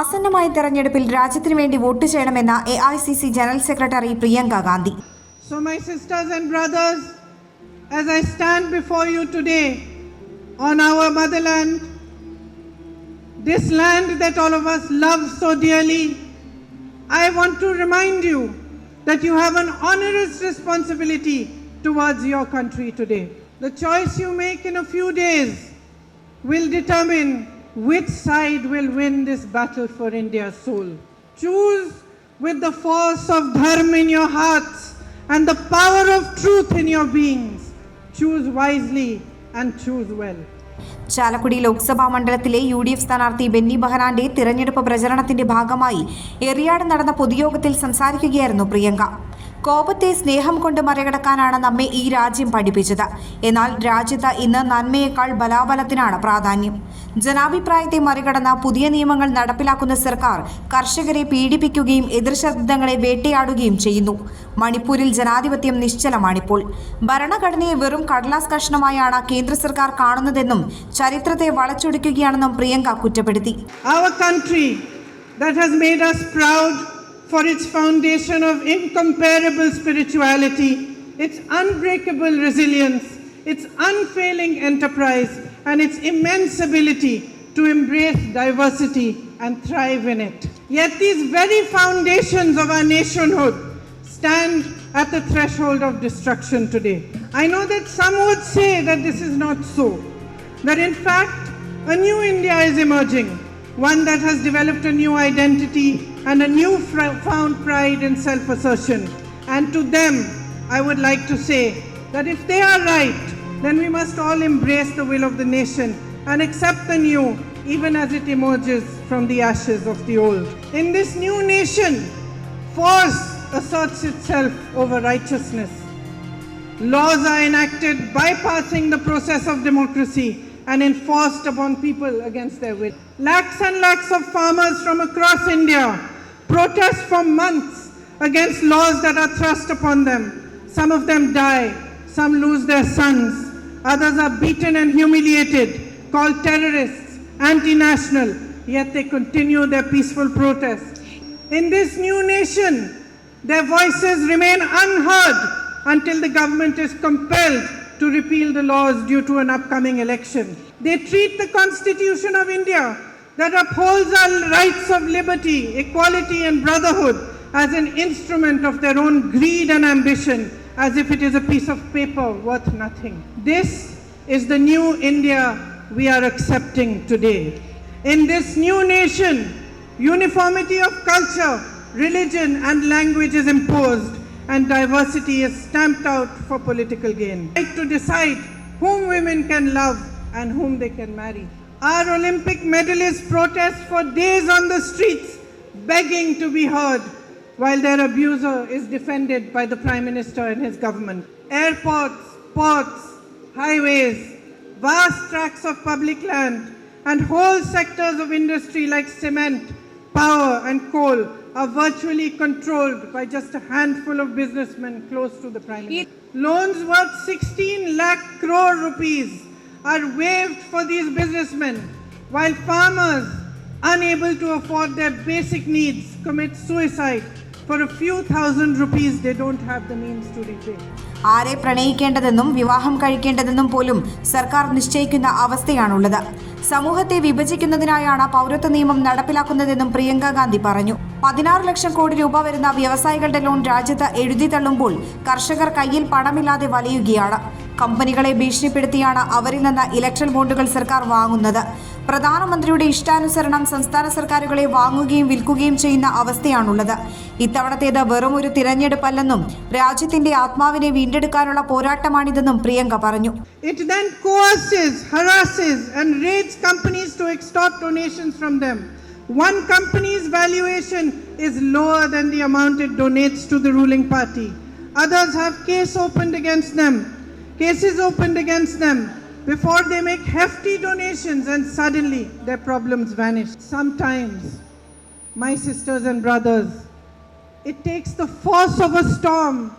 ആസന്നമായ തെരഞ്ഞെടുപ്പിൽ രാജ്യത്തിനു വേണ്ടി വോട്ട് ചെയ്യണമെന്ന A I C C general secretary Priyanka Gandhi So, my sisters and brothers, as I stand before you today on our motherland, this land that all of us love so dearly, I want to remind you that you have an onerous responsibility towards your country today. The choice you make in a few days will determine which side will win this battle for India's soul. Choose with the force of dharma in your hearts and the power of truth in your beings. Choose wisely and choose well. Chalakudy Lok Sabha മണ്ഡലത്തിലെ U D F സ്ഥാനാർത്ഥി ബെന്നി ബഹനാന്റെ തിരഞ്ഞെടുപ്പ് പ്രചരണത്തിന്റെ ഭാഗമായി എറിയാട് നടന്ന പൊതുയോഗത്തിൽ സംസാരിക്കുകയായിരുന്നു പ്രിയങ്ക കോപത്തെ സ്നേഹം കൊണ്ട് മറികടക്കാനാണ് നമ്മെ ഈ രാജ്യം പഠിപ്പിച്ചത്. എന്നാൽ രാജ്യത്ത് ഇന്ന് നന്മയേക്കാൾ ബലാബലത്തിനാണ് പ്രാധാന്യം. ജനാഭിപ്രായത്തെ മറികടന്ന പുതിയ നിയമങ്ങൾ നടപ്പിലാക്കുന്ന സർക്കാർ കർഷകരെ പീഡിപ്പിക്കുകയും എതിർശബ്ദങ്ങളെ വേട്ടയാടുകയും ചെയ്യുന്നു. മണിപ്പൂരിൽ ജനാധിപത്യം നിശ്ചലമാണിപ്പോൾ. ഭരണഘടനയെ വെറും കടലാസ് കഷ്ണമായാണ് കേന്ദ്ര സർക്കാർ കാണുന്നതെന്നും ചരിത്രത്തെ വളച്ചൊടിക്കുകയാണെന്നും പ്രിയങ്ക കുറ്റപ്പെടുത്തി. For its foundation of incomparable spirituality, its unbreakable resilience, its unfailing enterprise, and its immense ability to embrace diversity and thrive in it. Yet these very foundations of our nationhood stand at the threshold of destruction today. I know that some would say that this is not so that in fact a new India is emerging, one that has developed a new identity and a new found pride and self assertion. And to them, I would like to say that if they are right, then we must all embrace the will of the nation and accept the new, even as it emerges from the ashes of the old. In this new nation, force asserts itself over righteousness. Laws are enacted bypassing the process of democracy and enforced upon people against their will. Lakhs and lakhs of farmers from across India protest for months against laws that are thrust upon them. Some of them die, some lose their sons, others are beaten and humiliated, called terrorists, anti national, yet they continue their peaceful protest. In this new nation, their voices remain unheard until the government is compelled to repeal the laws due to an upcoming election. They treat the Constitution of India that upholds our rights of liberty, equality, and brotherhood as an instrument of their own greed and ambition, as if it is a piece of paper worth nothing. This is the new India we are accepting today. In this new nation, uniformity of culture, religion, and language is imposed, and diversity is stamped out for political gain. Right to decide whom women can love and whom they can marry. Our Olympic medalists protest for days on the streets, begging to be heard, while their abuser is defended by the Prime Minister and his government. Airports, ports, highways, vast tracts of public land, and whole sectors of industry like cement, power, and coal are virtually controlled by just a handful of businessmen close to the Prime Minister. Loans worth 16 lakh crore rupees are waived for these businessmen, while farmers, unable to afford their basic needs, commit suicide for a few thousand rupees they don't have. ആരെ പ്രണയിക്കേണ്ടതെന്നും വിവാഹം കഴിക്കേണ്ടതെന്നും പോലും സർക്കാർ നിശ്ചയിക്കുന്ന അവസ്ഥയാണുള്ളത് സമൂഹത്തെ വിഭജിക്കുന്നതിനായാണ് പൗരത്വ നിയമം നടപ്പിലാക്കുന്നതെന്നും പ്രിയങ്ക ഗാന്ധി പറഞ്ഞു പതിനാറ് ലക്ഷം കോടി രൂപ വരുന്ന വ്യവസായികളുടെ ലോൺ രാജ്യത്ത് എഴുതി തള്ളുമ്പോൾ കർഷകർ കയ്യിൽ പണമില്ലാതെ വലയുകയാണ്. കമ്പനികളെ ഭീഷണിപ്പെടുത്തിയാണ് അവരിൽ നിന്ന് ഇലക്ട്രൽ ബോണ്ടുകൾ സർക്കാർ വാങ്ങുന്നത്. പ്രധാനമന്ത്രിയുടെ ഇഷ്ടാനുസരണം സംസ്ഥാന സർക്കാരുകളെ വാങ്ങുകയും വിൽക്കുകയും ചെയ്യുന്ന അവസ്ഥയാണുള്ളത്. ഇത്തവണത്തേത് വെറും ഒരു തിരഞ്ഞെടുപ്പല്ലെന്നും രാജ്യത്തിന്റെ ആത്മാവിനെ വീണ്ടെടുക്കാനുള്ള പോരാട്ടമാണിതെന്നും പ്രിയങ്ക പറഞ്ഞു. It harasses and companies to donations from. One company's valuation is lower than the amount it donates to the ruling party. Others have case opened against them, cases opened against them before they make hefty donations and suddenly their problems vanish. Sometimes, my sisters and brothers, it takes the force of a storm,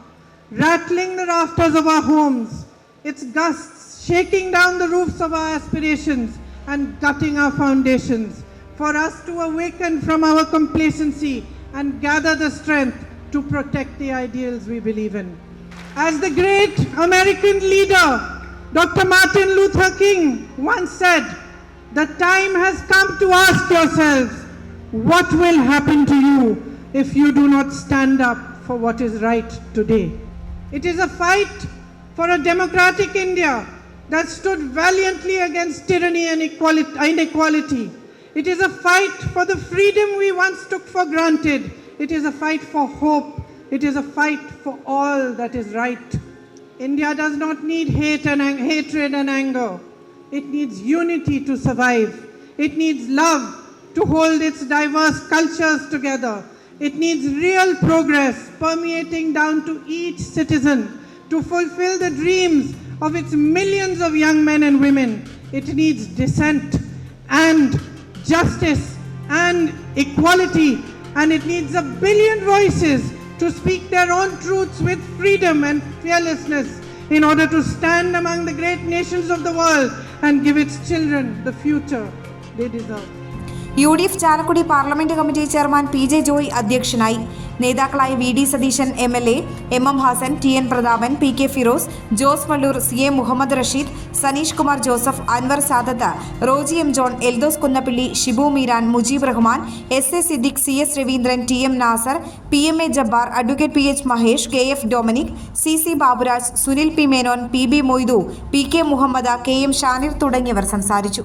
rattling the rafters of our homes, its gusts shaking down the roofs of our aspirations and gutting our foundations for us to awaken from our complacency and gather the strength to protect the ideals we believe in. As the great American leader, Dr. Martin Luther King, once said, the time has come to ask yourselves, what will happen to you if you do not stand up for what is right today? It is a fight for a democratic India that stood valiantly against tyranny and inequality. It is a fight for the freedom we once took for granted. It is a fight for hope. It is a fight for all that is right. India does not need hate and hatred and anger. It needs unity to survive. It needs love to hold its diverse cultures together. It needs real progress permeating down to each citizen to fulfill the dreams of its millions of young men and women. It needs dissent and justice and equality, and it needs a billion voices to speak their own truths with freedom and fearlessness in order to stand among the great nations of the world and give its children the future they deserve. U D F Chalakudy parliament committee chairman P J Joy അധ്യക്ഷനായി. നേതാക്കളായ V D Satheesan M L A M M Hassan T N Prathapan P K Firos Jose Vallur C A Muhammad Rasheed Saneesh Kumar Joseph Anwar Sadath Roji M John Eldhose Kunnappilly Shibu Meeran Mujeeb Rahman S A Siddique C S Raveendran T M Nasar P M A Jabbar advocate P H Mahesh K F Dominic C C Baburaj Sunil P Menon P B Moidu P K Muhammad K M Shanir തുടങ്ങിയവർ സംസാരിച്ചു.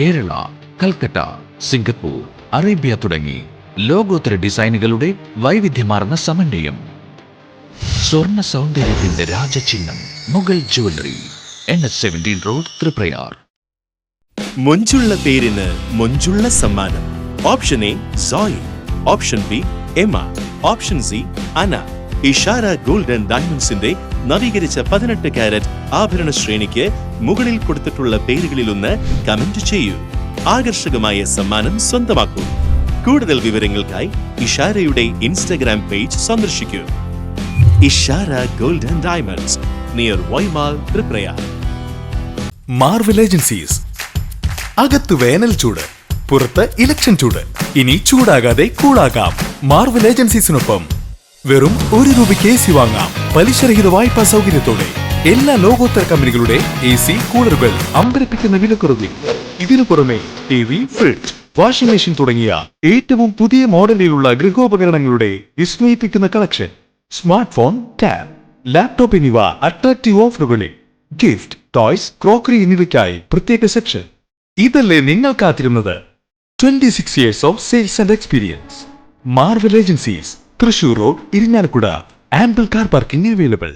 Kerala Calcutta Singapore Arabia തുടങ്ങി ലോകോത്തര ഡിസൈനുകളുടെ വൈവിധ്യമാർന്ന സമന്വയം. സ്വർണ സൗന്ദര്യത്തിന്റെ രാജചിഹ്നം Mughal jewellery N S seventeen road Triprayar മൊഞ്ചുള്ള പേരിന് മൊഞ്ചുള്ള സമ്മാനം. Option A Soyi option B Ema option C Ana. Ishara golden ഡയമണ്ട്സിന്റെ നവീകരിച്ച പതിനെട്ട് കാരറ്റ് ആഭരണ ശ്രേണിക്ക് മുകളിൽ കൊടുത്തിട്ടുള്ള പേരുകളിലൊന്ന് കമന്റ് ചെയ്യൂ. ആകർഷകമായ സമ്മാനം സ്വന്തമാക്കൂ. കൂടുതൽ വിവരങ്ങൾക്കായി ഇഷാരയുടെ ഇൻസ്റ്റഗ്രാം പേജ് സന്ദർശിക്കൂ. Ishara golden diamonds near Y Mall Triprayar Marvel agencies. അകത്ത് വേനൽ ചൂട് പുറത്ത് ഇലക്ഷൻ ചൂട്. ഇനി ചൂടാകാതെ കൂളാകാം. മാർവൽ ഏജൻസീസിനൊപ്പം വെറും ഒരു രൂപയ്ക്ക് എ സി വാങ്ങാം. പലിശരഹിത വായ്പാ സൗകര്യത്തോടെ എല്ലാ ലോകോത്തര കമ്പനികളുടെ എ സി കൂളറുകൾ അമ്പരപ്പിക്കുന്ന വിലക്കുറവിൽ. ഇതിനു പുറമെ T V fridge washing machine തുടങ്ങിയ ഏറ്റവും പുതിയ മോഡലിലുള്ള ഗൃഹോപകരണങ്ങളുടെ വിസ്മയിപ്പിക്കുന്ന collection. Smart phone tab laptop എന്നിവ അട്രാക്റ്റീവ് ഓഫറുകളിൽ. ഗിഫ്റ്റ് ടോയ്സ് ക്രോക്കറി എന്നിവയ്ക്കായി പ്രത്യേക സെക്ഷൻ. ഇതല്ലേ നിങ്ങൾ കാത്തിരുന്നത്? Twenty six years of sales and experience. Marvel agencies Thrissur road Irinjalakuda. Ample car parking available